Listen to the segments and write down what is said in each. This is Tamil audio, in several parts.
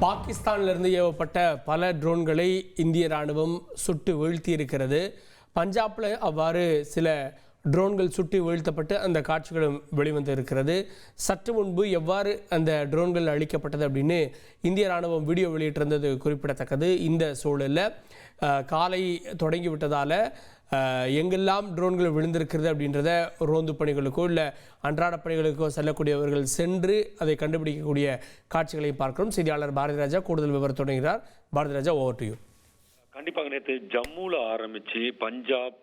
பாகிஸ்தானிலிருந்து ஏவப்பட்ட பல ட்ரோன்களை இந்திய ராணுவம் சுட்டு வீழ்த்தி இருக்கிறது பஞ்சாப்ல அவ்வாறு சில ட்ரோன்கள் சுட்டு வீழ்த்தப்பட்டு அந்த காட்சிகளும் வெளிவந்து இருக்கிறது சற்று முன்பு எவ்வாறு அந்த ட்ரோன்கள் அழிக்கப்பட்டது அப்படின்னு இந்திய ராணுவம் வீடியோ வெளியிட்டிருந்தது குறிப்பிடத்தக்கது. இந்த சூழலில் காலை தொடங்கி விட்டதால் எங்கெல்லாம் ட்ரோன்கள் விழுந்திருக்கிறது அப்படின்றத ரோந்து பணிகளுக்கோ இல்லை அன்றாட பணிகளுக்கோ செல்லக்கூடியவர்கள் சென்று அதை கண்டுபிடிக்கக்கூடிய காட்சிகளை பார்க்கிறோம். செய்தியாளர் பாரதி ராஜா கூடுதல் விவரம் தொடங்குகிறார் Bharathi Raja over to you கண்டிப்பாக நேற்று ஜம்முல ஆரம்பிச்சு பஞ்சாப்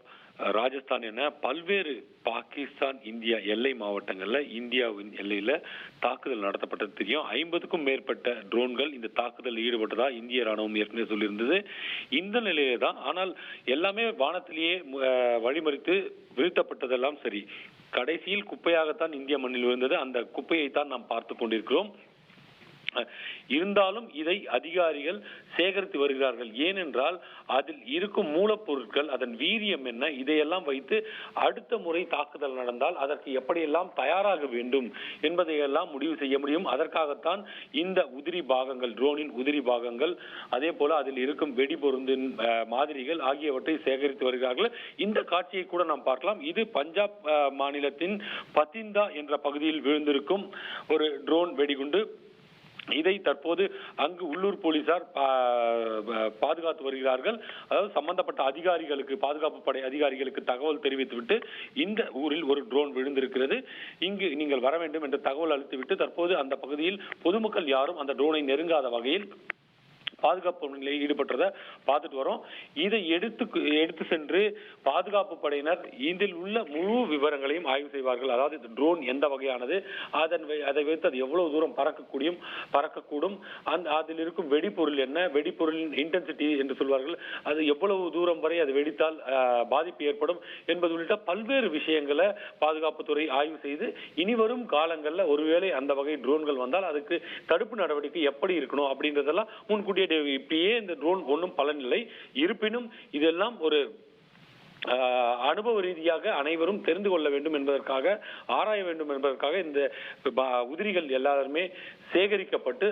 ராஜஸ்தான் என பல்வேறு பாகிஸ்தான் இந்தியா எல்லை மாவட்டங்களில் இந்தியாவின் எல்லையில் தாக்குதல் நடத்தப்பட்டது தெரியும். ஐம்பதுக்கும் மேற்பட்ட ட்ரோன்கள் இந்த தாக்குதலில் ஈடுபட்டதா இந்திய ராணுவம் ஏற்கனவே சொல்லியிருந்தது. இந்த நிலையிலே தான் ஆனால் எல்லாமே வானத்திலேயே வழிமறித்து வீழ்த்தப்பட்டதெல்லாம் சரி. கடைசியில் குப்பையாகத்தான் இந்திய மண்ணில் விழுந்தது. அந்த குப்பையைத்தான் நாம் பார்த்து கொண்டிருக்கிறோம். இருந்தாலும் இதை அதிகாரிகள் சேகரித்து வருகிறார்கள். ஏனென்றால் அதில் இருக்கும் மூலப்பொருட்கள் அதன் வீரியம் என்ன இதையெல்லாம் வைத்து அடுத்த முறை தாக்குதல் நடந்தால் அதற்கு எப்படியெல்லாம் தயாராக வேண்டும் என்பதையெல்லாம் முடிவு செய்ய முடியும். அதற்காகத்தான் இந்த உதிரி பாகங்கள் ட்ரோனின் உதிரி பாகங்கள் அதே போல அதில் இருக்கும் வெடிபொருந்தின் பொருந்தின் மாதிரிகள் ஆகியவற்றை சேகரித்து வருகிறார்கள். இந்த காட்சியை கூட நாம் பார்க்கலாம். இது பஞ்சாப் மாநிலத்தின் பத்திந்தா என்ற பகுதியில் விழுந்திருக்கும் ஒரு ட்ரோன் வெடிகுண்டு. இதை தற்போது அங்கு உள்ளூர் போலீசார் பா- பாதுகாத்து வருகிறார்கள். அதாவது சம்பந்தப்பட்ட அதிகாரிகளுக்கு பாதுகாப்பு படை அதிகாரிகளுக்கு தகவல் தெரிவித்துவிட்டு இந்த ஊரில் ஒரு ட்ரோன் விழுந்திருக்கிறது. இங்கு நீங்கள் வர வேண்டும் என்று தகவல் அளித்துவிட்டு தற்போது அந்த பகுதியில் பொதுமக்கள் யாரும் அந்த ட்ரோனை நெருங்காத வகையில் பாதுகாப்பு நிலையில் ஈடுபட்டதை பார்த்துட்டு வரோம். இதை எடுத்து எடுத்து சென்று பாதுகாப்பு படையினர் இதில் உள்ள முழு விவரங்களையும் ஆய்வு செய்வார்கள். அதாவது இந்த ட்ரோன் எந்த வகையானது அதன் வை- அதை வைத்து அது எவ்வளவு தூரம் பறக்கக்கூடியும் பறக்கக்கூடும் அந்த அதில் இருக்கும் வெடிபொருள் என்ன வெடிபொருளின் இன்டென்சிட்டி என்று சொல்வார்கள். அது எவ்வளவு தூரம் வரை அது வெடித்தால் பாதிப்பு ஏற்படும் என்பது உள்ளிட்ட பல்வேறு விஷயங்களை பாதுகாப்புத்துறை ஆய்வு செய்து இனி வரும் காலங்களில் ஒருவேளை அந்த வகை ட்ரோன்கள் வந்தால் அதுக்கு தடுப்பு நடவடிக்கை எப்படி இருக்கணும் அப்படின்றதெல்லாம் முன்கூட்டியே டெ- இப்பயே இந்த ட்ரோன் ஒன்றும் பலனில்லை. இருப்பினும் இதெல்லாம் ஒரு அனுபவ ரீதியாக அனைவரும் தெரிந்து கொள்ள வேண்டும் என்பதற்காக ஆராய வேண்டும் என்பதற்காக இந்த உதிரிகள் எல்லாருமே சேகரிக்கப்பட்டு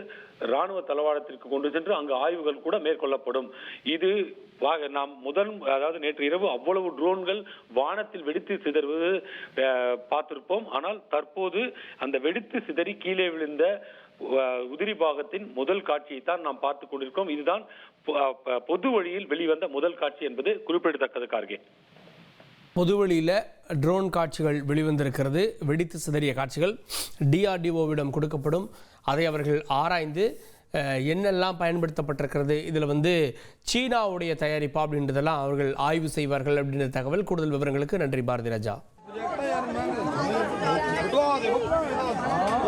ராணுவ தளவாடத்திற்கு கொண்டு சென்று அங்கு ஆய்வுகள் கூட மேற்கொள்ளப்படும். இது நாம் முதல் அதாவது நேற்று இரவு அவ்வளவு ட்ரோன்கள் வானத்தில் வெடித்து சிதறுவது பார்த்திருப்போம். ஆனால் தற்போது அந்த வெடித்து சிதறி கீழே விழுந்த உதிரி பாகத்தின் முதல் காட்சியை தான் நாம் பார்த்துக் கொண்டிருக்கோம். இதுதான் பொது வழியில் வெளிவந்த முதல் காட்சி என்பது குறிப்பிடத்தக்கது கார்கே. பொது வழியில் ட்ரோன் காட்சிகள் வெளிவந்திருக்கிறது. வெடித்து சிதறிய காட்சிகள். டிஆர்டிஓவிடம் கொடுக்கப்படும். அதை அவர்கள் ஆராய்ந்து என்னெல்லாம் பயன்படுத்தப்பட்டிருக்கிறது. இதில் வந்து சீனாவுடைய தயாரிப்பா அப்படின்றதெல்லாம் அவர்கள் ஆய்வு செய்வார்கள் அப்படின்ற தகவல். கூடுதல் விவரங்களுக்கு நன்றி பாரதி ராஜா.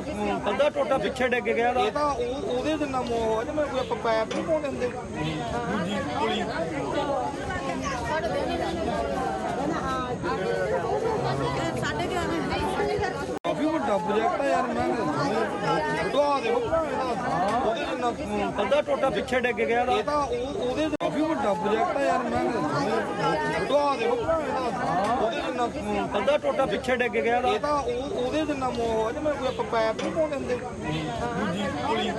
ਜਿੰਨਾ ਕੰਦਾ ਟੋਟਾ ਪਿੱਛੇ ਡਿੱਗ ਗਿਆ ਇਹ ਤਾਂ ਉਹ- ਉਹਦੇ ਜਿੰਨਾ ਮੋਹ ਅਜੇ ਮੈਂ ਕੋਈ ਆਪਾਂ ਪੈਪ ਨਹੀਂ ਪਾਉਂਦੇ ਹੁੰਦੇ ਦੂਜੀ ਗੋਲੀ ਕਾਫੀ ਵੱਡਾ ਪ੍ਰੋਜੈਕਟ ਆ ਯਾਰ ਮੈਂ ਢਵਾ ਦੇ ਉਹਦੇ ਜਿੰਨਾ ਕੰਦਾ ਟੋਟਾ ਪਿੱਛੇ ਡਿੱਗ ਗਿਆ ਇਹ ਤਾਂ ਉਹ- ਉਹਦੇ ਕਾਫੀ ਵੱਡਾ ਪ੍ਰੋਜੈਕਟ ਆ ਯਾਰ ਮੈਂ ਦੇ ਕੰਦਾ ਟੋਟਾ ਪਿੱਛੇ ਡਿੱਗ ਗਿਆ ਇਹ ਤਾਂ ਉਹ- ਉਹਦੇ ਜਿੰਨਾ ਮੋਹ ਅਜੇ ਮੈਂ ਕੋਈ ਆਪਾਂ ਪੈਪ ਨਹੀਂ ਪਾਉਂਦੇ ਹੁੰਦੇ ਦੂਜੀ ਗੋਲੀ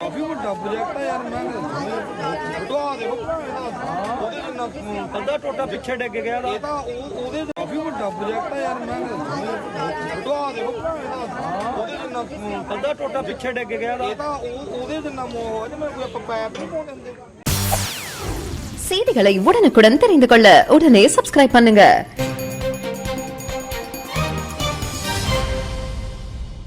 ਕਾਫੀ ਵੱਡਾ ਪ੍ਰੋਜੈਕਟ ਆ ਯਾਰ ਮੈਂ ਦੇ ਉਹਦੇ ਜਿੰਨਾ ਕੰਦਾ ਟੋਟਾ ਪਿੱਛੇ ਡਿੱਗ ਗਿਆ ਇਹ ਤਾਂ ਉਹ- ਉਹਦੇ ਕਾਫੀ ਵੱਡਾ ਪ੍ਰੋਜੈਕਟ ਆ ਯਾਰ ਮੈਂ ਉਹਦੇ ਜਿੰਨਾ ਕੰਦਾ ਟੋਟਾ ਪਿੱਛੇ ਡਿੱਗ ਗਿਆ ਇਹ ਤਾਂ ਉਹ- ਉਹਦੇ ਜਿੰਨਾ ਮੋਹ ਅਜੇ ਮੈਂ ਕੋਈ ਆਪਾਂ ਪੈਪ ਨਹੀਂ ਪਾਉਂਦੇ ਹੁੰਦੇ செய்திகளை உடனுக்குடன் தெரிந்து கொள்ள உடனே சப்ஸ்கிரைப் பண்ணுங்க